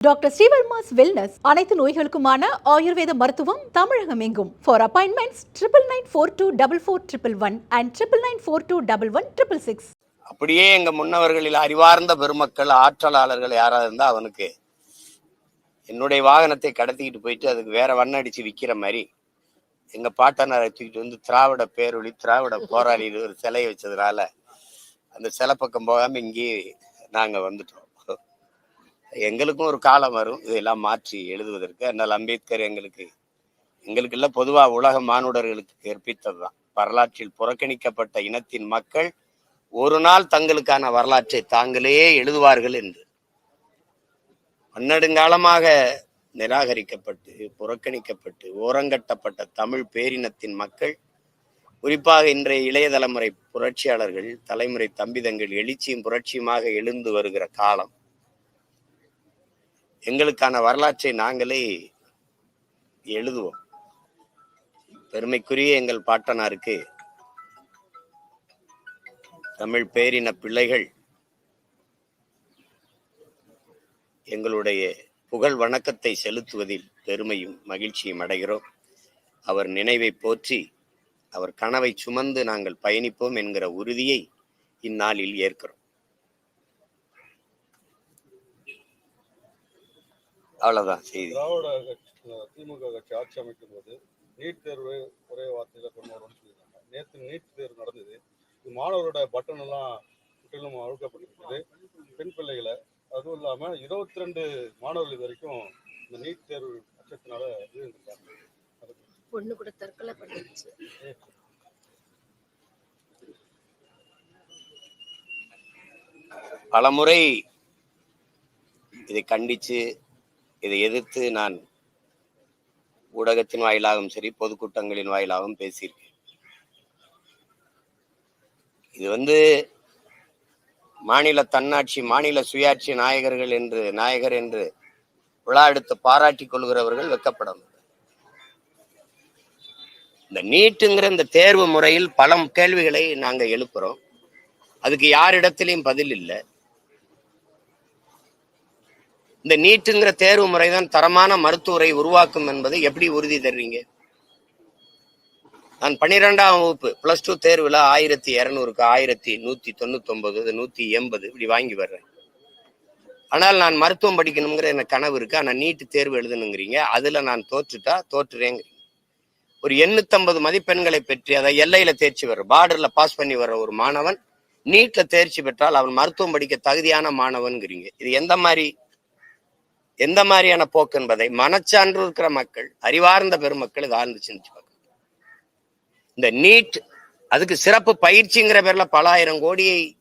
Doctor Srivarma's wellness அனைத்து நோய்களுக்குமான ஆயுர்வேத மருத்துவம் தமிழகம் எங்கும் for appointments triple nine four two double four triple one and triple nine four two double one triple six அப்படியே எங்க முன்னவர்களில் அறிவார்ந்த பெருமக்கள் ஆற்றலாளர்கள் யாராவது இருந்தா அவனுக்கு என்னுடைய வாகனத்தை கடத்திக்கிட்டு போயிட்டு அதுக்கு வேற வண்ண அடிச்சு விற்கிற மாதிரி எங்க பாட்டனாரை தூக்கிட்டு வந்து திராவிட பேரொழி திராவிட போராளி ஒரு சிலையை வச்சதுனால அந்த சிலை பக்கம் போகாம இங்கேயே நாங்க வந்துட்டோம். எங்களுக்கும் ஒரு காலம் வரும். இதெல்லாம் மாற்றி எழுதுவதற்கு அதனால் அம்பேத்கர் எங்களுக்கு எங்களுக்கு இல்லை பொதுவாக உலக மானுடர்களுக்கு கற்பித்ததுதான். வரலாற்றில் புறக்கணிக்கப்பட்ட இனத்தின் மக்கள் ஒரு நாள் தங்களுக்கான வரலாற்றை தாங்களே எழுதுவார்கள் என்று. பன்னெடுங்காலமாக நிராகரிக்கப்பட்டு புறக்கணிக்கப்பட்டு ஓரங்கட்டப்பட்ட தமிழ் பேரினத்தின் மக்கள் குறிப்பாக இன்றைய இளைய தலைமுறை புரட்சியாளர்கள் தலைமுறை தம்பிதங்கள் எழுச்சியும் புரட்சியுமாக எழுந்து வருகிற காலம். எங்களுக்கான வரலாற்றை நாங்களே எழுதுவோம். பெருமைக்குரிய எங்கள் பாட்டனாருக்கு தமிழ் பேரின பிள்ளைகள் எங்களுடைய புகழ் வணக்கத்தை செலுத்துவதில் பெருமையும் மகிழ்ச்சியும் அடைகிறோம். அவர் நினைவை போற்றி அவர் கனவை சுமந்து நாங்கள் பயணிப்போம் என்கிற உறுதியை இந்நாளில் ஏற்கிறோம். அவ்வளவுதான் செய்தி. திராவிட திமுக கட்சி ஆட்சி அமைக்கும் போது நீட் தேர்வு ஒரே வார்த்தையில கொண்டு வரும்னு சொல்லியிருக்காங்க. நேற்று நீட் தேர்வு நடந்தது. இது மாணவரோட பட்டன் எல்லாம் முற்றிலும் அழுக்கப்பட்டிருக்குது. பெண் பிள்ளைகளை அதுவும் இல்லாம இருபத்தி ரெண்டு மாணவர்கள் இது வரைக்கும் இந்த நீட் தேர்வு அச்சத்தினால விழுந்திருக்காங்க. பொண்ணு கூட தற்கொலை பண்ணிடுச்சு. பலமுறை இதை கண்டித்து இதை எதிர்த்து நான் ஊடகத்தின் வாயிலாகவும் சரி பொதுக்கூட்டங்களின் வாயிலாகவும் பேசியிருக்கேன். இது வந்து மாநில தன்னாட்சி மாநில சுயாட்சி நாயகர்கள் என்று நாயகர் என்று விழா எடுத்து பாராட்டி கொள்கிறவர்கள் வெக்கப்படணும் இந்த நீட்டுங்கிற இந்த தேர்வு முறையில் பல கேள்விகளை நாங்க எழுப்புறோம். அதுக்கு யாரிடத்திலையும் பதில் இல்லை. இந்த நீட்டுங்கிற தேர்வு முறைதான் தரமான மருத்துவரை உருவாக்கும் என்பதை எப்படி உறுதி தர்றீங்க நான் பன்னிரெண்டாம் வகுப்பு பிளஸ் டூ தேர்வுல ஆயிரத்தி இரநூறுக்கு ஆயிரத்தி நூத்தி தொண்ணூத்தி நூற்றி நூத்தி எண்பது இப்படி வாங்கி வர்றேன். ஆனால் நான் மருத்துவம் படிக்கணுங்கிற எனக்கு கனவு இருக்கு. ஆனா நீட்டு தேர்வு எழுதணுங்கிறீங்க. அதுல நான் தோற்றுட்டா தோற்றுறேங்கிறீங்க. ஒரு எண்ணூத்தம்பது மதிப்பெண்களை பெற்று அதை எல்லையில தேர்ச்சி வர்ற பார்டர்ல பாஸ் பண்ணி வர்ற ஒரு மாணவன் நீட்ல தேர்ச்சி பெற்றால் அவன் மருத்துவம் படிக்க தகுதியான மாணவன்கிறீங்க இது எந்த மாதிரி எந்த மாதிரியான போக்கு என்பதை மனச்சான்று இருக்கிற மக்கள் அறிவார்ந்த பெருமக்கள் இதை ஆழ்ந்து சிந்திச்சு இந்த நீட் அதுக்கு சிறப்பு பயிற்சிங்கிற பேர்ல பல ஆயிரம் கோடியை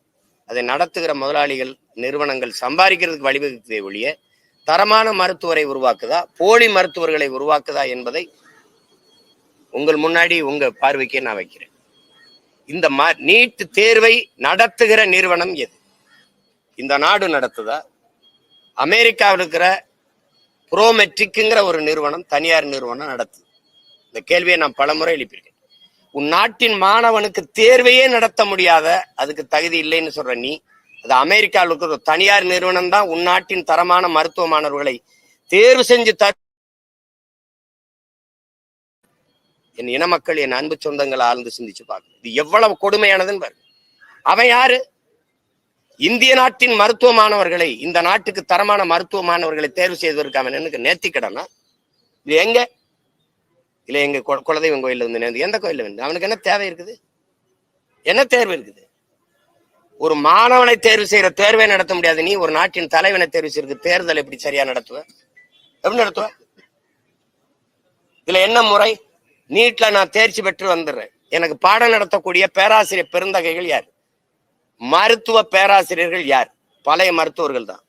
அதை நடத்துகிற முதலாளிகள் நிறுவனங்கள் சம்பாதிக்கிறதுக்கு வழிவகுத்ததை ஒழிய தரமான மருத்துவரை உருவாக்குதா போலி மருத்துவர்களை உருவாக்குதா என்பதை உங்கள் முன்னாடி உங்க பார்வைக்கே நான் வைக்கிறேன். இந்த ம- நீட் தேர்வை நடத்துகிற நிறுவனம் எது? இந்த நாடு நடத்துதா? அமெரிக்காவில் இருக்கிற ப்ரோமெட்ரிக்குங்கிற ஒரு நிறுவனம் தனியார் நிறுவனம் நடத்துது. இந்த கேள்வியை நான் பலமுறை எழுப்பியிருக்கேன். உன் நாட்டின் மாணவனுக்கு தேர்வையே நடத்த முடியாத அதுக்கு தகுதி இல்லைன்னு சொல்ற நீ அது அமெரிக்காவில் இருக்கிற ஒரு தனியார் நிறுவனம் தான் உன் நாட்டின் தரமான மருத்துவ மாணவர்களை தேர்வு செஞ்சு த என் இன மக்கள் என் அன்பு சொந்தங்களை ஆழ்ந்து சிந்திச்சு பார்க்கணும். இது எவ்வளவு கொடுமையானதுன்னு பாரு அவன் யாரு? இந்திய நாட்டின் மருத்துவ மாணவர்களை இந்த நாட்டுக்கு தரமான மருத்துவ மாணவர்களை தேர்வு செய்வதற்கான அவன் எனக்கு நேர்த்திக்கடனா இது எங்க? இல்ல எங்க கு- குலதெய்வம் கோயிலில் வந்து நேர்ந்து எந்த கோயில்ல வந்து? அவனுக்கு என்ன தேவை இருக்குது? என்ன தேர்வு இருக்குது? ஒரு மாணவனை தேர்வு செய்யற தேர்வை நடத்த முடியாது. நீ ஒரு நாட்டின் தலைவனை தேர்வு செய்யறது தேர்தல் எப்படி சரியா நடத்துவ? எப்படி நடத்துவ? இதுல என்ன முறை? நீட்ல நான் தேர்ச்சி பெற்று வந்துடுறேன். எனக்கு பாடம் நடத்தக்கூடிய பேராசிரியர் பெருந்தகைகள் யார்? மருத்துவ பேராசிரியர்கள் யார்? பழைய மருத்துவர்கள் தான்.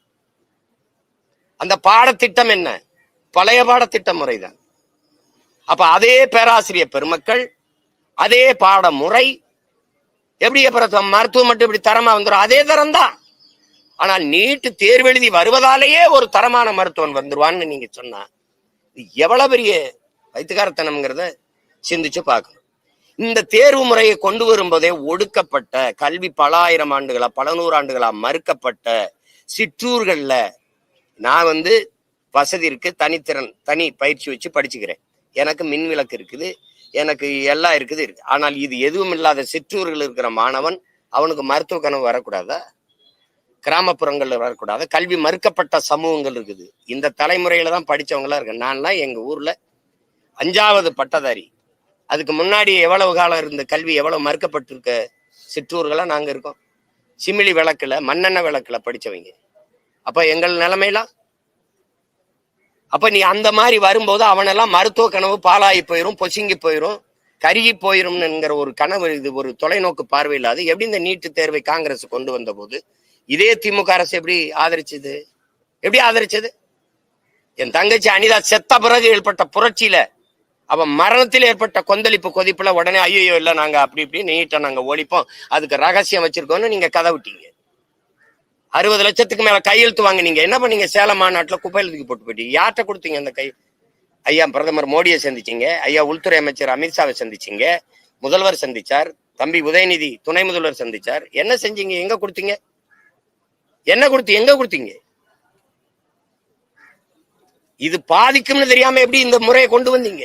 அந்த பாடத்திட்டம் என்ன? பழைய பாடத்திட்ட முறைதான். அப்ப அதே பேராசிரியர் பெருமக்கள் அதே பாட முறை எப்படி அப்புறம் மருத்துவம் மட்டும் இப்படி தரமா வந்துடும் அதே தரம் தான் ஆனால் நீட்டு தேர்வெழுதி வருவதாலேயே ஒரு தரமான மருத்துவன் வந்துருவான்னு நீங்க சொன்னா எவ்வளவு பெரிய வைத்தியகாரத்தனம்ங்கிறத சிந்திச்சு பார்க்கணும். இந்த தேர்வு முறையை கொண்டு வரும்போதே ஒடுக்கப்பட்ட கல்வி பல ஆயிரம் ஆண்டுகளா பல நூறாண்டுகளா மறுக்கப்பட்ட சிற்றூர்கள்ல நான் வந்து வசதி இருக்கு தனித்திறன் தனி பயிற்சி வச்சு படிச்சுக்கிறேன். எனக்கு மின் விளக்கு இருக்குது எனக்கு எல்லாம் இருக்குது. இருக்கு ஆனால் இது எதுவும் இல்லாத சிற்றூர்கள் இருக்கிற மாணவன் அவனுக்கு மருத்துவ கனவு வரக்கூடாதா? கிராமப்புறங்கள்ல வரக்கூடாது? கல்வி மறுக்கப்பட்ட சமூகங்கள் இருக்குது. இந்த தலைமுறையில தான் படிச்சவங்களா இருக்கு. நான்லாம் எங்க ஊர்ல அஞ்சாவது பட்டதாரி. அதுக்கு முன்னாடி எவ்வளவு காலம் இருந்த கல்வி எவ்வளவு மறுக்கப்பட்டிருக்க சிற்றூர்களாக நாங்கள் இருக்கோம். சிமிலி விளக்கில் மண்ணெண்ணெய் விளக்கில் படித்தவங்க அப்போ எங்கள் நிலைமையெல்லாம் அப்போ நீ அந்த மாதிரி வரும்போது அவனெல்லாம் மருத்துவ கனவு பாலாகி போயிடும் பொசுங்கி போயிரும் கருகி போயிரும்ங்கிற ஒரு கனவு இது ஒரு தொலைநோக்கு பார்வை இல்லாது எப்படி இந்த நீட்டு தேர்வை காங்கிரஸ் கொண்டு வந்த போது இதே திமுக அரசு எப்படி ஆதரிச்சது? எப்படி ஆதரிச்சது? என் தங்கச்சி அனிதா செத்த பிறகு ஏற்பட்ட புரட்சியில அப்போ மரணத்தில் ஏற்பட்ட கொந்தளிப்பு கொதிப்புல உடனே ஐயோ இல்ல நாங்க அப்படி இப்படி நீட்டாக நாங்க ஒழிப்போம். அதுக்கு ரகசியம் வச்சிருக்கோம்னு நீங்க கதை விட்டீங்க. அறுபது லட்சத்துக்கு மேல கையெழுத்து வாங்குனீங்க. என்ன பண்ணீங்க? சேலம் மாநாட்டுல குப்பையில் தூக்கி போட்டு போயிட்டீங்க. யார்கிட்ட கொடுத்தீங்க அந்த கை? ஐயா பிரதமர் மோடியை சந்திச்சீங்க. ஐயா உள்துறை அமைச்சர் அமித்ஷாவை சந்திச்சீங்க. முதல்வர் சந்திச்சார். தம்பி உதயநிதி துணை முதல்வர் சந்திச்சார். என்ன செஞ்சீங்க? எங்க கொடுத்தீங்க? என்ன கொடுத்து எங்க கொடுத்தீங்க? இது பாதிக்கும்னு தெரியாம எப்படி இந்த முறையை கொண்டு வந்தீங்க?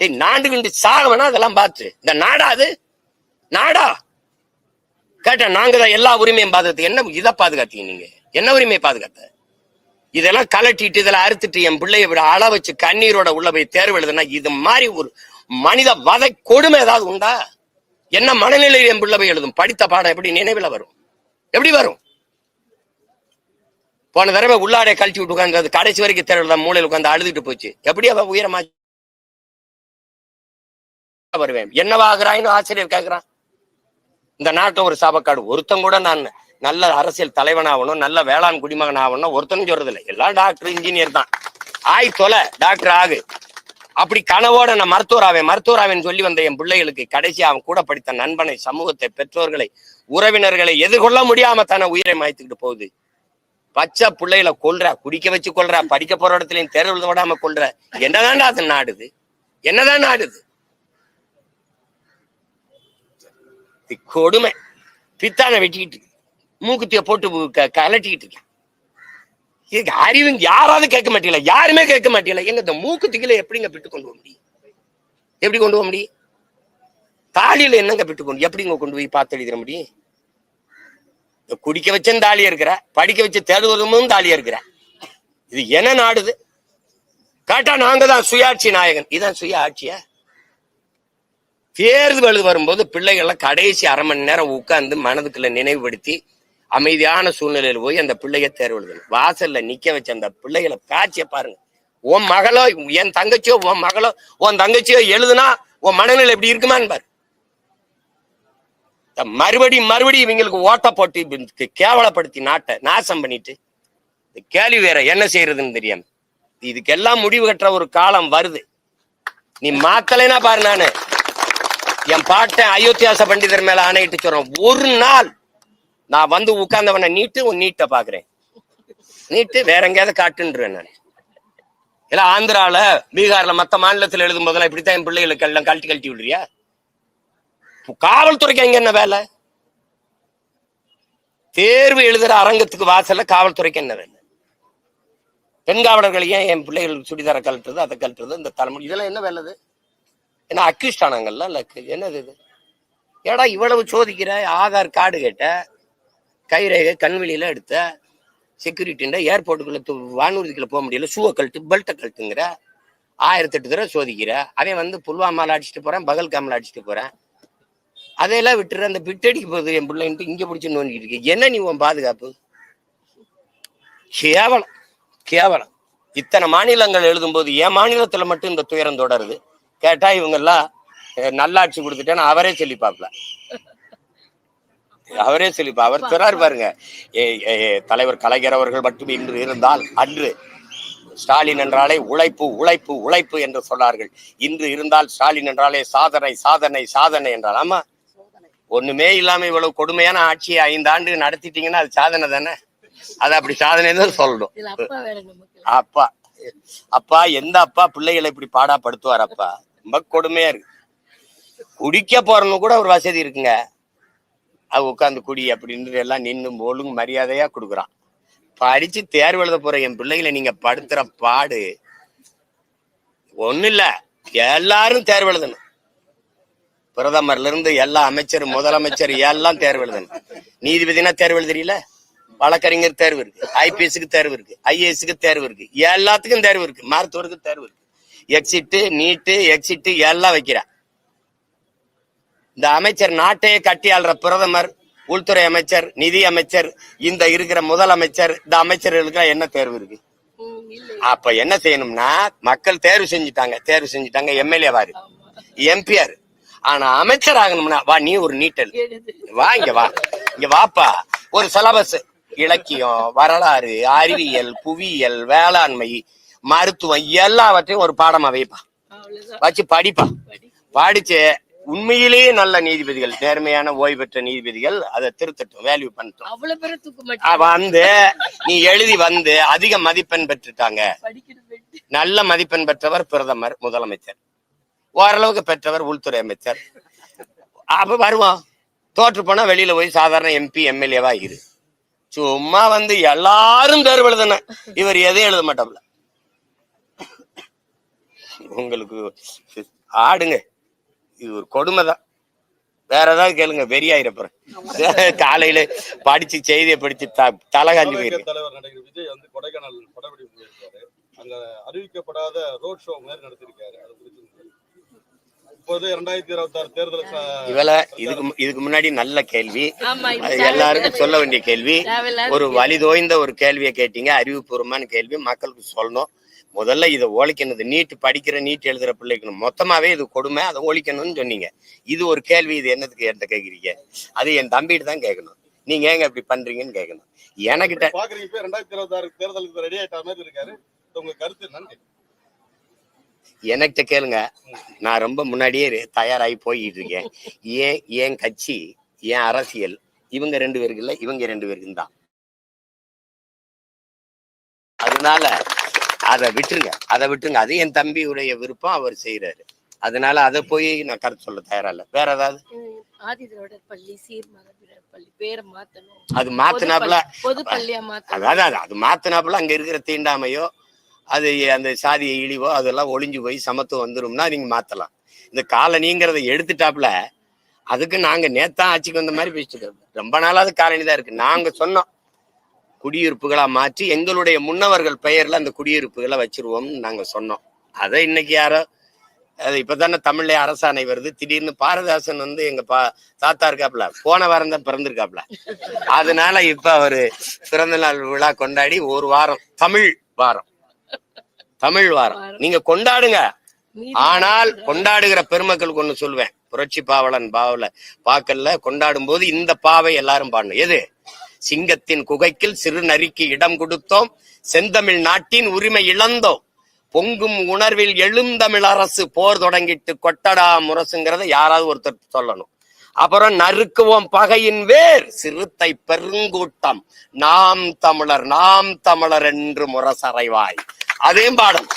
டேய், நாண்டு கிண்டு சாக வேணா அதெல்லாம் பார்த்து. இந்த நாடா அது? நாடா? கேட்டேன் நாங்க தான் எல்லா உரிமையும் பாதுகாத்து என்ன இதை பாதுகாத்தீங்க நீங்க? என்ன உரிமையை பாதுகாத்த? இதெல்லாம் கலட்டிட்டு இதெல்லாம் அறுத்துட்டு என் பிள்ளைய விட அள வச்சு கண்ணீரோட உள்ள போய் தேர்வு எழுதுனா இது மாதிரி ஒரு மனித வதை கொடுமை ஏதாவது உண்டா? என்ன மனநிலையில் என் பிள்ளை போய் எழுதும்? படித்த பாடம் எப்படி நினைவுல வரும்? எப்படி வரும்? போன தடவை உள்ளாடைய கழட்டி விட்டு உட்காந்து கடைசி வரைக்கும் தேர்வு எழுத மூலையில் உட்காந்து அழுதுட்டு போச்சு. எப்படி அவ உயரமா வருவேன். என்னவாகிறாயின்னு ஆசிரியர் கேக்குறான். இந்த நாட்டை ஒரு சாபக்காடு. ஒருத்தன் கூட நான் நல்ல அரசியல் தலைவன் ஆகணும் நல்ல வேளாண் குடிமகன் ஆகணும் ஒருத்தனும் சொல்றது இல்லை எல்லாம் டாக்டர் இன்ஜினியர் தான். ஆய் தொலை டாக்டர் ஆகு. அப்படி கனவோட நான் மருத்துவராவேன். சொல்லி வந்த என் பிள்ளைகளுக்கு கடைசி அவன் கூட படித்த நண்பனை சமூகத்தை பெற்றோர்களை உறவினர்களை எதிர்கொள்ள முடியாம தன உயிரை மாய்த்துக்கிட்டு போகுது. பச்சை பிள்ளைகளை கொல்றா குடிக்க வச்சு கொல்ற படிக்க போற இடத்துலயும் தேர்வு விடாம கொல்ற. என்னதான்டா அது நாடுது? என்னதான் நாடுது இது கொடுமை. பித்தான வெட்டிக்கிட்டு மூக்குத்திய போட்டு க- கலட்டிக்கிட்டு இருக்கேன் இதுக்கு அறிவு யாராவது கேட்க மாட்டீங்களா? யாருமே கேட்க மாட்டீங்களா? எங்க இந்த மூக்குத்திகளை எப்படிங்க பிட்டு கொண்டு போக முடியும்? எப்படி கொண்டு போக முடியும்? தாலியில என்னங்க பிட்டு கொண்டு எப்படிங்க கொண்டு போய் பார்த்து எழுதிட முடியும்? குடிக்க வச்சும் தாலியா இருக்கிற படிக்க வச்சு தேடுவதும் தாலியா இருக்கிற. இது என்ன நாடுது கேட்டா நாங்க தான் சுயாட்சி நாயகன். இதான் சுய ஆட்சியா? தேர்தல் வரும்போது பிள்ளைகள்லாம் கடைசி அரை மணி நேரம் உட்காந்து மனதுக்குள்ள நினைவுபடுத்தி அமைதியான சூழ்நிலையில் போய் அந்த பிள்ளைய தேர்வு எழுதணும். வாசல்ல நிக்க வச்ச அந்த பிள்ளைகளை காட்சியை பாருங்க. உன் மகளோ என் தங்கச்சியோ உன் மகளோ உன் தங்கச்சியோ எழுதுனா உன் மனநிலை எப்படி இருக்குமான்னு பாரு மறுபடியும் மறுபடியும் இவங்களுக்கு ஓட்ட போட்டு கேவலப்படுத்தி நாட்டை நாசம் பண்ணிட்டு இந்த கேள்வி வேற என்ன செய்யறதுன்னு தெரியாம. இதுக்கெல்லாம் முடிவு கட்டுற ஒரு காலம் வருது. நீ மாத்தலைன்னா பாரு நானு. என் பாட்டன் அயோத்தியாச பண்டிதர் மேல ஆணையிட்டு சொல்றேன் ஒரு நாள் நான் வந்து உட்கார்ந்தவனை நீட்டு உன் நீட்டை பாக்குறேன் நீட்டு வேற எங்கேயாவது காட்டுன்றேன் நான். இல்ல ஆந்திரால பீகார்ல மத்த மாநிலத்துல எழுதும் போதெல்லாம் இப்படித்தான் என் பிள்ளைகளுக்கு எல்லாம் கழட்டி கழட்டி விடுறியா? காவல்துறைக்கு அங்க என்ன வேலை? தேர்வு எழுதுற அரங்கத்துக்கு வாசல்ல காவல்துறைக்கு என்ன வேலை? பெண்காவலர்கள் ஏன் என் பிள்ளைகள் சுடிதார கழட்டுறது அதை கழட்டுறது இந்த தலைமுறை இதெல்லாம் என்ன வேலை ஏன்னா அக்யூஸ்ட் ஆனாங்கல்ல என்னது இது? ஏடா இவ்வளவு சோதிக்கிற? ஆதார் கார்டு கேட்ட கைரேகை கண்வெளியில எடுத்த செக்யூரிட்டின்ற ஏர்போர்ட்டுக்குள்ள வானூர்திக்குள்ள போக முடியல ஷூவை கழட்டு பெல்ட்டை கழட்டுங்கிற ஆயிரத்தி எட்டு தடவை சோதிக்கிற அவன் வந்து புல்வாமால அடிச்சுட்டு போகிறேன் பகல்காமில் அடிச்சுட்டு போகிறேன் அதையெல்லாம் விட்டுற அந்த பிட்டடிக்கு போகுது என் பிள்ளைன்ட்டு இங்கே பிடிச்சி நோண்டிட்டு இருக்கு. என்ன நீ உன் பாதுகாப்பு? கேவலம் கேவலம். இத்தனை மாநிலங்கள் எழுதும்போது என் மாநிலத்தில் மட்டும் இந்த துயரம் தொடருது. கேட்டா இவங்க எல்லாம் அஹ், நல்லாட்சி கொடுத்துட்டேன்னு அவரே சொல்லி பார்ப்பல அவரே சொல்லி பா- அவர் சொல்றாரு பாருங்க தலைவர் கலைஞர் அவர்கள் மட்டும் இன்று இருந்தால் அன்று ஸ்டாலின் என்றாலே உழைப்பு உழைப்பு உழைப்பு என்று சொன்னார்கள். இன்று இருந்தால் ஸ்டாலின் என்றாலே சாதனை சாதனை சாதனை என்றால். ஆமா ஒண்ணுமே இல்லாம இவ்வளவு கொடுமையான ஆட்சியை ஐந்து ஆண்டு நடத்திட்டீங்கன்னா அது சாதனை தானே? அது அப்படி சாதனை தான் சொல்லணும். அப்பா அப்பா எந்த அப்பா பிள்ளைகளை இப்படி பாடா படுத்துவார் அப்பா? ரொம்ப கொடுமையா இருக்கு. குடிக்க போறவங்க கூட ஒரு வசதி இருக்குங்க. அது உட்காந்து குடி அப்படின்னு எல்லாம் நின்னு ஒழுங்கு மரியாதையா கொடுக்குறான். படிச்சு தேர்வு எழுத போற என் பிள்ளைகளை நீங்க படுத்துற பாடு. ஒண்ணு இல்ல எல்லாரும் தேர்வு எழுதணும். பிரதமர்ல இருந்து எல்லா அமைச்சர் முதலமைச்சர் எல்லாம் தேர்வு எழுதணும். நீதிபதினா தேர்வு எழுதுறீல வழக்கறிஞர் தேர்வு இருக்கு. ஐபிஎஸ்க்கு தேர்வு இருக்கு. ஐஏஎஸ்க்கு தேர்வு இருக்கு. எல்லாத்துக்கும் தேர்வு இருக்கு. மருத்துவருக்கு தேர்வு இருக்கு. எக்ஸிட்டு நீட்டு எக்ஸிட்டு எல்லாம் வைக்கிறா இந்த அமைச்சர் நாட்டையே கட்டி ஆள்ற பிரதமர் உள்துறை அமைச்சர் நிதி அமைச்சர் இந்த இருக்கிற முதலமைச்சர் இந்த அமைச்சர்களுக்கு என்ன தேர்வு இருக்கு? அப்ப என்ன செய்யணும்னா மக்கள் தேர்வு செஞ்சுட்டாங்க தேர்வு செஞ்சுட்டாங்க எம்எல்ஏ வாரு எம்பிஆர் ஆனா அமைச்சர் ஆகணும்னா வா நீ ஒரு நீட்டல் வா இங்க வா. இங்க வாப்பா. ஒரு சிலபஸ் இலக்கியம் வரலாறு அறிவியல் புவியியல் வேளாண்மை மருத்துவம் எல்லாவற்றையும் ஒரு பாடமா வைப்பா. வச்சு படிப்பா. படி. படிச்சு உண்மையிலேயே நல்ல நீதிபதிகள் நேர்மையான ஓய்வு பெற்ற நீதிபதிகள் அதை திருத்தட்டும் வேல்யூ பண்ணட்டும். வந்து நீ எழுதி வந்து அதிக மதிப்பெண் பெற்றுட்டாங்க. நல்ல மதிப்பெண் பெற்றவர் பிரதமர் முதலமைச்சர். ஓரளவுக்கு பெற்றவர் உள்துறை அமைச்சர். அப்ப வருவோம். தோற்று போனா வெளியில போய் சாதாரண எம்பி எம்எல்ஏவா இரு. சும்மா வந்து எல்லாரும் தேர்வு எழுதுன. இவர் எதையும் எழுத மாட்டாப்ல உங்களுக்கு ஆடுங்க. இது ஒரு கொடுமைதான். வேற ஏதாவது கேளுங்க வெறியாயிரப்புறேன் காலையில படிச்சு செய்தியை படிச்சு தலை காஞ்சி போயிருக்கு தலைவர் நடிகர் விஜய் வந்து கொடைக்கானல் படப்பிடிப்பு போயிருக்காரு. அங்க அறிவிக்கப்படாத ரோட் ஷோ மாதிரி நடத்திருக்காரு. அது குறித்து இதுக்கு இதுக்கு முன்னாடி நல்ல கேள்வி. எல்லாருக்கும் சொல்ல வேண்டிய கேள்வி. ஒரு வழி தோய்ந்த ஒரு கேள்வியை கேட்டீங்க. அறிவுபூர்வமான கேள்வி. மக்களுக்கு சொல்லணும். முதல்ல இதை ஒழிக்கணும் இது நீட் படிக்கிற நீட் எழுதுற பிள்ளைக்கு மொத்தமாவே இது கொடுமை அதை ஒழிக்கணும்னு சொன்னீங்க. இது ஒரு கேள்வி இது என்னதுக்கு என்கிட்ட கேக்குறீங்க? அது என் தம்பிகிட்ட தான் கேட்கணும் நீங்க ஏங்க இப்படி பண்றீங்கன்னு கேட்கணும் எனக்கிட்ட பாக்குறீங்க ரெண்டாயிரத்தி இருபத்தி ஆறு தேர்தலுக்கு ரெடி ஆயிட்ட மாதிரி இருக்காரு. உங்க கருத்து என்னன்னு எனக்கிட்ட கேளுங்க. நான் ரொம்ப முன்னாடியே தயாராகி போயிட்டு இருக்கேன். ஏன் ஏன் கட்சி ஏன் அரசியல் இவங்க ரெண்டு பேருக்கு இல்ல இவங்க ரெண்டு பேருக்கு தான் அதனால அதை விட்டுருங்க அதை விட்டுருங்க. அது என் தம்பியுடைய விருப்பம் அவர் செய்யறாரு அதனால அதை போய் நான் கருத்து சொல்ல தயாரா இல்ல. வேற ஏதாவது? அது மாத்தினாப்புல அதாவது அது- அது மாத்தினாப்புல அங்க இருக்கிற தீண்டாமையோ அது அந்த சாதிய இழிவோ அதெல்லாம் ஒளிஞ்சு போய் சமத்துவம் வந்துரும்னா நீங்க மாத்தலாம். இந்த காலனிங்கிறத எடுத்துட்டாப்புல அதுக்கு நாங்க நேத்தான் ஆட்சிக்கு வந்த மாதிரி பேசிட்டு இருக்கோம் ரொம்ப நாளாவது காரணி தான் இருக்கு. நாங்க சொன்னோம் குடியிருப்புகளா மாற்றி எங்களுடைய முன்னவர்கள் பெயர்ல அந்த குடியிருப்புகளை வச்சிருவோம்னு நாங்க சொன்னோம். அதை இன்னைக்கு யாரோ அது இப்பதானே தமிழ்ல அரசாணை வருது. திடீர்னு பாரதாசன் வந்து எங்க பா தாத்தா இருக்காப்ல போன வாரம் தான் பிறந்திருக்காப்ல. அதனால இப்ப அவரு பிறந்த நாள் விழா கொண்டாடி ஒரு வாரம் தமிழ் வாரம். தமிழ் வாரம். நீங்க கொண்டாடுங்க. ஆனால் கொண்டாடுகிற பெருமக்களுக்கு ஒண்ணு சொல்லுவேன். புரட்சி பாவலன் பாவல பாக்கல்ல கொண்டாடும் போது இந்த பாவை எல்லாரும் பாடணும். எது? சிங்கத்தின் குகைக்கில் சிறு நரிக்கு இடம் கொடுத்தோம். செந்தமிழ் நாட்டின் உரிமை இழந்தோம். பொங்கும் உணர்வில் எழுந்தமிழ் அரசு போர் தொடங்கிட்டு கொட்டடா முரசுங்கிறத யாராவது ஒருத்தர் சொல்லணும். அப்புறம் நறுக்குவோம் பகையின் வேர் சிறுத்தை பெருங்கூட்டம். நாம் தமிழர் நாம் தமிழர் என்று முரசறைவாய். அதையும் பாடும்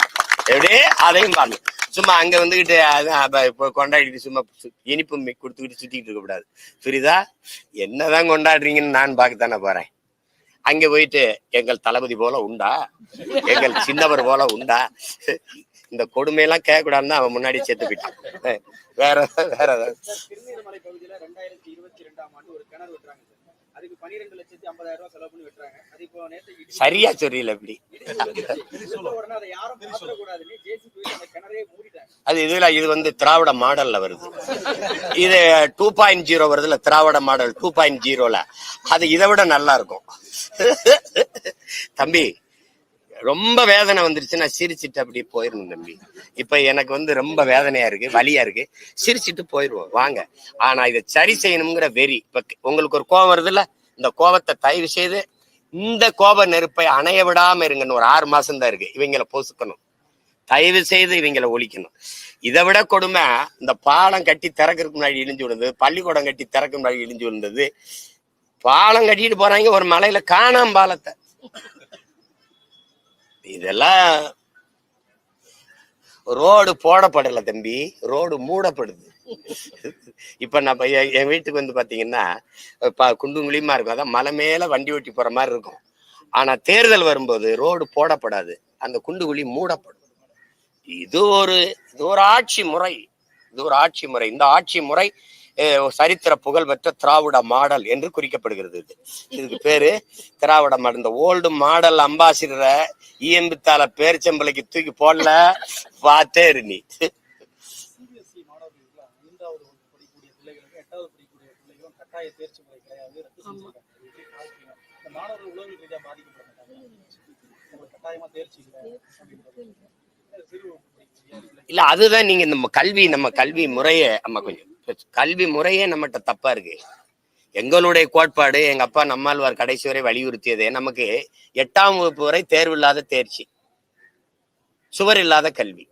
எப்படியே அதையும் பாடணும். சும்மா அங்க வந்துகிட்டு அது அப்ப இப்ப கொண்டாடிட்டு சும்மா இனிப்பு கொடுத்துக்கிட்டு சுத்திட்டு இருக்க கூடாது. புரியுதா? என்னதான் கொண்டாடுறீங்கன்னு நான் பார்க்கத்தானே போறேன். அங்க போயிட்டு எங்கள் தளபதி போல உண்டா? எங்கள் சின்னவர் போல உண்டா? இந்த கொடுமையெல்லாம் கேட்க கூடாதுன்னு அவன் முன்னாடி சேர்த்து போயிட்டான். வேற வேற ஏதாவது. அதுக்கு பன்னிரெண்டு லட்சத்தி ஐம்பதாயிரம் ரூபாய் செலவு பண்ணி வெட்டுறாங்க. அது இப்போ நேற்று இடிச்சு சரியா கிணறே மூடிட்டாங்க. அது இதுல இது வந்து திராவிட மாடல்ல வருது. இது டூ பாயிண்ட் ஜீரோ வருதுல திராவிட மாடல் டூ பாயிண்ட் ஜீரோல. அது இதை விட நல்லா இருக்கும். தம்பி ரொம்ப வேதனை வந்துருச்சு. நான் சிரிச்சிட்டு அப்படியே போயிருந்தேன் தம்பி. இப்ப எனக்கு வந்து ரொம்ப வேதனையா இருக்கு வலியா இருக்கு. சிரிச்சிட்டு போயிருவோம் வாங்க. ஆனா இதை சரி செய்யணுங்கிற வெறி. இப்ப உங்களுக்கு ஒரு கோபம் வருதுல்ல? இந்த கோபத்தை தயவு செய்து இந்த கோப நெருப்பை அணைய விடாம இருங்கன்னு ஒரு ஆறு மாசம் தான் இருக்கு. இவங்களை பொசுக்கணும். தயவு செய்து இவங்களை ஒழிக்கணும். இதை விட கொடுமை இந்த பாலம் கட்டி திறக்கிறதுக்கு முன்னாடி இழிஞ்சு விழுந்தது பள்ளிக்கூடம் கட்டி திறக்க முன்னாடி இழிஞ்சு விழுந்தது. பாலம் கட்டிட்டு போறாங்க ஒரு மலையில காணாம் பாலத்தை. இதெல்லாம் ரோடு போடப்படல தம்பி ரோடு மூடப்படுது. இப்ப நம்ம என் வீட்டுக்கு வந்து பாத்தீங்கன்னா ப- குண்டும் குழியுமா இருக்கும். அதான் மலை மேல வண்டி ஓட்டி போற மாதிரி இருக்கும். ஆனா தேர்தல் வரும்போது ரோடு போடப்படாது. அந்த குண்டு குழி மூடப்படும். இது ஒரு இது ஒரு ஆட்சி முறை. இது ஒரு ஆட்சி முறை. இந்த ஆட்சி முறை சரித்திர புகழ்பெற்ற திராவிட மாடல் என்று குறிக்கப்படுகிறது இது. இதுக்கு பேரு திராவிட மாடல். இந்த ஓல்டு மாடல் அம்பாசிடரை ஈயம்பித்தால பேரிச்சம்பளைக்கு தூக்கி போடல. பார்த்தே நீ. மாணவர்கள் உளவியல் ரீதியா பாதிக்கப்பட மாட்டாங்க உங்களுக்கு கட்டாயமா தேர்ச்சி இல்ல அதுதான் நீங்க நம்ம கல்வி நம்ம கல்வி முறையே நம்ம கொஞ்சம் கல்வி முறையே நம்மகிட்ட தப்பா இருக்கு. எங்களுடைய கோட்பாடு எங்க அப்பா நம்மாழ்வார் கடைசி வரை வலியுறுத்தியது நமக்கு எட்டாம் வகுப்பு வரை தேர்வு இல்லாத தேர்ச்சி. சுவர் இல்லாத கல்வி.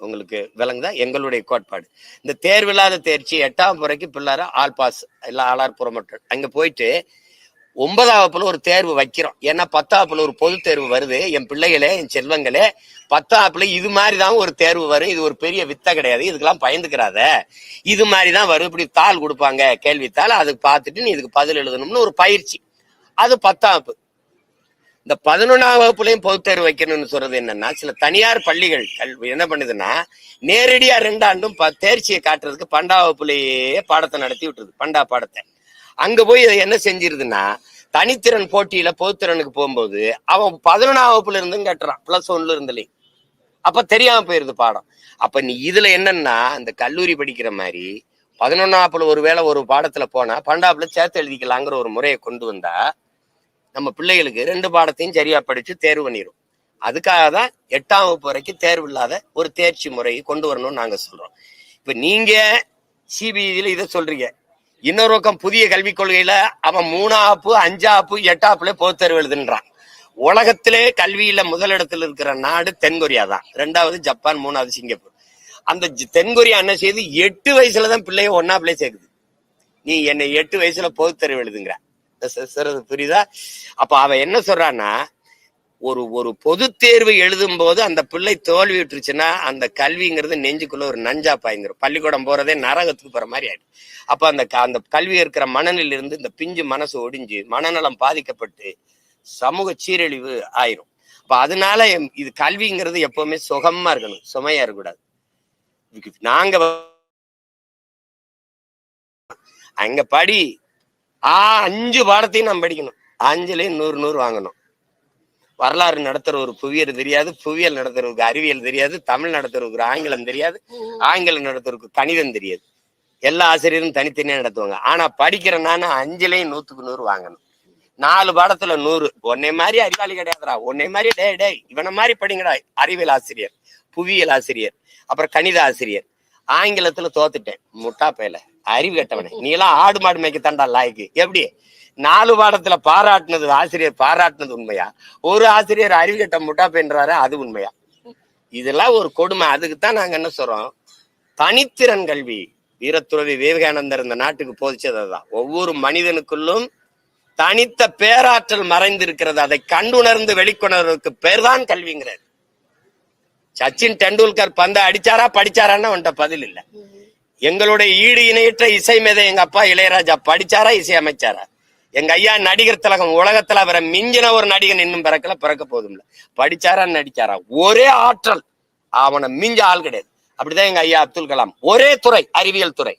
உங்களுக்கு விளங்குதா? எங்களுடைய கோட்பாடு. இந்த தேர்வில்லாத தேர்ச்சி எட்டாம் முறைக்கு பிள்ளார ஆல் பாஸ் இல்ல ஆளார் புறமட்டல் அங்க போயிட்டு ஒன்பதாம் ஒரு தேர்வு வைக்கிறோம். ஏன்னா பத்தாப்புல ஒரு பொது தேர்வு வருது. என் பிள்ளைகளே என் செல்வங்களே பத்தாப்புல இது மாதிரி தான் ஒரு தேர்வு வரும். இது ஒரு பெரிய வித்தை கிடையாது. இதுக்கெல்லாம் பயந்துக்கிறாத. இது மாதிரி தான் வரும். இப்படி தாள் கொடுப்பாங்க கேள்வித்தாள் அதுக்கு பார்த்துட்டு நீ இதுக்கு பதில் எழுதணும்னு ஒரு பயிற்சி. அது பத்தாம் வகுப்பு இந்த பதினொன்றாம் வகுப்புலையும் பொது தேர்வு வைக்கணும்னு சொல்றது என்னன்னா சில தனியார் பள்ளிகள் கல்வி என்ன பண்ணுதுன்னா நேரடியா ரெண்டாண்டும் ஆண்டும் தேர்ச்சியை காட்டுறதுக்கு பண்டா வகுப்புலயே பாடத்தை நடத்தி விட்டுருது. பண்டா பாடத்தை. அங்க போய் என்ன செஞ்சிருதுன்னா தனித்திறன் போட்டியில பொதுத்திறனுக்கு போகும்போது அவன் பதினொன்றாம் வகுப்புல இருந்தும் கட்டுறான். பிளஸ் ஒன்ல இருந்துலே. அப்ப தெரியாம போயிருது பாடம். அப்ப நீ இதுல என்னன்னா இந்த கல்லூரி படிக்கிற மாதிரி பதினொன்னாப்புல ஒருவேளை ஒரு பாடத்துல போனா பன்னெண்டாப்புல சேர்த்து எழுதிக்கலாங்கிற ஒரு முறையை கொண்டு வந்தா நம்ம பிள்ளைகளுக்கு ரெண்டு பாடத்தையும் சரியா படிச்சு தேர்வு பண்ணிடும் அதுக்காக தான் எட்டாம் வகுப்பு வரைக்கும் தேர்வு இல்லாத ஒரு தேர்ச்சி முறையை கொண்டு வரணும்னு நாங்க சொல்றோம். இப்ப நீங்க சிபிஇல இதை சொல்றீங்க. இன்னொரு பக்கம் புதிய கல்விக் கொள்கையில அவன் மூணாப்பு அஞ்சாப்பு எட்டாப்புல பொது தேர்வு எழுதுன்றான். உலகத்திலே கல்வியில முதலிடத்தில் இருக்கிற நாடு தென்கொரியா தான். ரெண்டாவது ஜப்பான் மூணாவது சிங்கப்பூர். அந்த தென்கொரியா என்ன செய்யுது எட்டு வயசுலதான் பிள்ளைய ஒன்னாப்புல சேர்க்குது. நீ என்னை எட்டு வயசுல பொது தேர்வு எழுதுங்கிற. புரியுதா? அப்ப அவன் என்ன சொல்றான்னா ஒரு ஒரு பொது தேர்வு எழுதும் போது அந்த பிள்ளை தோல்வி விட்டுருச்சுன்னா அந்த கல்விங்கிறது நெஞ்சுக்குள்ள ஒரு நஞ்சா பாய்ந்துரும். பள்ளிக்கூடம் போறதே நரகத்துக்கு போற மாதிரி ஆயிடும். அப்ப அந்த க- அந்த கல்வி இருக்கிற மனநிலிருந்து இந்த பிஞ்சு மனசு ஒடிஞ்சு மனநலம் பாதிக்கப்பட்டு சமூக சீரழிவு ஆயிரும். அப்ப அதனால இது கல்விங்கிறது எப்பவுமே சுகமா இருக்கணும். சுமையா இருக்கக்கூடாது. நாங்க அங்க படி ஆ அஞ்சு பாடத்தையும் நம்ம படிக்கணும். அஞ்சுலயும் நூறு நூறு வாங்கணும். வரலாறு நடத்துற ஒரு புவியர் தெரியாது புவியியல் நடத்துறவருக்கு அறிவியல் தெரியாது தமிழ் நடத்துறவருக்கு ஆங்கிலம் தெரியாது ஆங்கிலம் நடத்துறவருக்கு கணிதம் தெரியாது. எல்லா ஆசிரியரும் தனித்தனியா நடத்துவாங்க. ஆனா படிக்கிற நானு அஞ்சுலையும் நூத்துக்கு நூறு வாங்கணும். நாலு பாடத்துல நூறு. உன்னை மாதிரி அறிவாளி கிடையாதுடா. உன்னை மாதிரி டே டே இவனை மாதிரி படிங்கடா அறிவியல் ஆசிரியர் புவியியல் ஆசிரியர் அப்புறம் கணித ஆசிரியர். ஆங்கிலத்துல தோத்துட்டேன். முட்டா பேல அறிவு கட்டவனே. நீ எல்லாம் ஆடு மாடு மேய்க்க தாண்டா லாய்க்கு. எப்படி? நாலு பாடத்துல பாராட்டுனது ஆசிரியர் பாராட்டுனது உண்மையா? ஒரு ஆசிரியர் அறிவு கட்ட முட்டா பெண்றாரு அது உண்மையா? இதெல்லாம் ஒரு கொடுமை. அதுக்கு தான் நாங்க என்ன சொல்றோம்? தனித்திறன் கல்வி. வீரத்துறவி விவேகானந்தர் இந்த நாட்டுக்கு போதிச்சது அதுதான். ஒவ்வொரு மனிதனுக்குள்ளும் தனித்த பேராற்றல் மறைந்திருக்கிறது. அதை கண்டுணர்ந்து வெளிக்கொணர்வதற்கு பேர்தான் கல்விங்கிறார். சச்சின் டெண்டுல்கர் பந்த அடிச்சாரா படிச்சாரான்னு அவன்கிட்ட பதில் இல்ல. எங்களுடைய ஈடு இணையற்ற இசை மேதை எங்க அப்பா இளையராஜா படிச்சாரா இசை அமைச்சாரா எங்க ஐயா நடிகர் திலகம் உலகத்துல அவரை மிஞ்சின ஒரு நடிகன் இன்னும் பிறக்கல பிறக்க போதும்ல படிச்சாரா நடிச்சாரா? ஒரே ஆற்றல். அவனை மிஞ்ச ஆள் கிடையாது. அப்படிதான் எங்க ஐயா அப்துல் கலாம். ஒரே துறை அறிவியல் துறை.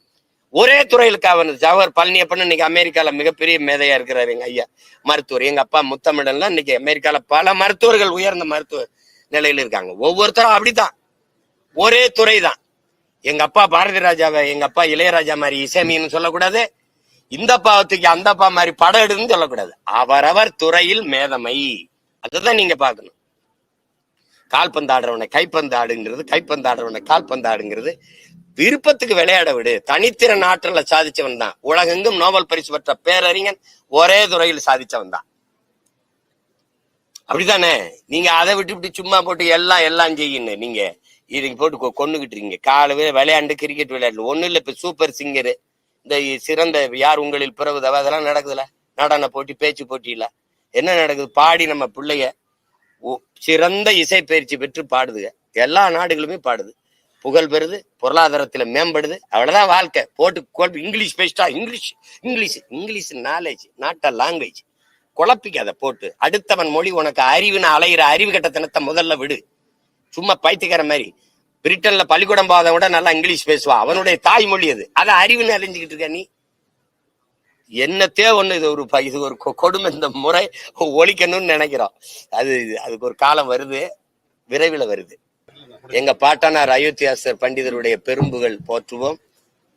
ஒரே துறையிலுக்கு அவன் ஜவஹர் பழனியப்பன் இன்னைக்கு அமெரிக்கால மிகப்பெரிய மேதையா இருக்கிறாரு எங்க ஐயா. மருத்துவர். எங்க அப்பா முத்தமிழன்லாம் இன்னைக்கு அமெரிக்கால பல மருத்துவர்கள் உயர்ந்த மருத்துவ நிலையில இருக்காங்க. ஒவ்வொருத்தரும் அப்படிதான் ஒரே துறை தான் எங்க அப்பா பாரதி ராஜாவை எங்க அப்பா இளையராஜா மாதிரி இசைமின்னு சொல்லக்கூடாது. இந்த பாவத்துக்கு அந்த பா மாதிரி படம் எடுன்னு சொல்லக்கூடாது. அவரவர் துறையில் மேதமை. அதுதான் நீங்க பாக்கணும் கால்பந்து ஆடுறவனை கைப்பந்து ஆடுங்கிறது கைப்பந்து ஆடுறவனை கால்பந்து ஆடுங்கிறது விருப்பத்துக்கு விளையாட விடு. தனித்திறன் ஆற்றல சாதிச்சவன் தான். உலகெங்கும் நோபல் பரிசு பெற்ற பேரறிஞன் ஒரே துறையில் சாதிச்சவன் தான். அப்படிதானே நீங்க அதை விட்டு விட்டு சும்மா போட்டு எல்லாம் எல்லாம் செய்யணும் நீங்க. இதுக்கு போட்டு கொண்டுகிட்டு இருக்கீங்க. காலவே விளையாண்டு கிரிக்கெட் விளையாடல. ஒண்ணும் இல்ல இப்ப சூப்பர் சிங்கரு இந்த சிறந்த யார் உங்களில் பிறகுதவ அதெல்லாம் நடக்குதுல? நடன போட்டி பேச்சு போட்டியில. என்ன நடக்குது? பாடி நம்ம பிள்ளைய சிறந்த இசை பயிற்சி பெற்று பாடுதுங்க எல்லா நாடுகளுமே பாடுது. புகழ் பெறுது பொருளாதாரத்துல மேம்படுது. அவ்வளவுதான் வாழ்க்கை. போட்டு குழப்பி இங்கிலீஷ் பேசிட்டா English English English knowledge not a language குழப்பிக்காத போட்டு. அடுத்தவன் மொழி உனக்கு அறிவுன்னு அலையிற அறிவு கட்டத்தனத்தை முதல்ல விடு. சும்மா பைத்தியக்கார மாதிரி. பிரிட்டன்ல பள்ளிக்கூடம் போகாத விட நல்லா இங்கிலீஷ் பேசுவா. அவனுடைய தாய்மொழி அது. அதை அறிவுன்னு அறிஞ்சுக்கிட்டு இருக்க நீ. என்னத்தே ஒண்ணு இது ஒரு ப- இது ஒரு கொ- கொடுமை இந்த முறை ஒழிக்கணும்னு நினைக்கிறோம். அது அதுக்கு ஒரு காலம் வருது. விரைவில் வருது. எங்க பாட்டனார் அயோத்தியாசர் பண்டிதருடைய பெரும்புகள் போற்றுவோம்.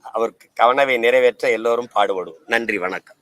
அவருக்கு கவனவை நிறைவேற்ற எல்லோரும் பாடுபடுவோம். நன்றி வணக்கம்.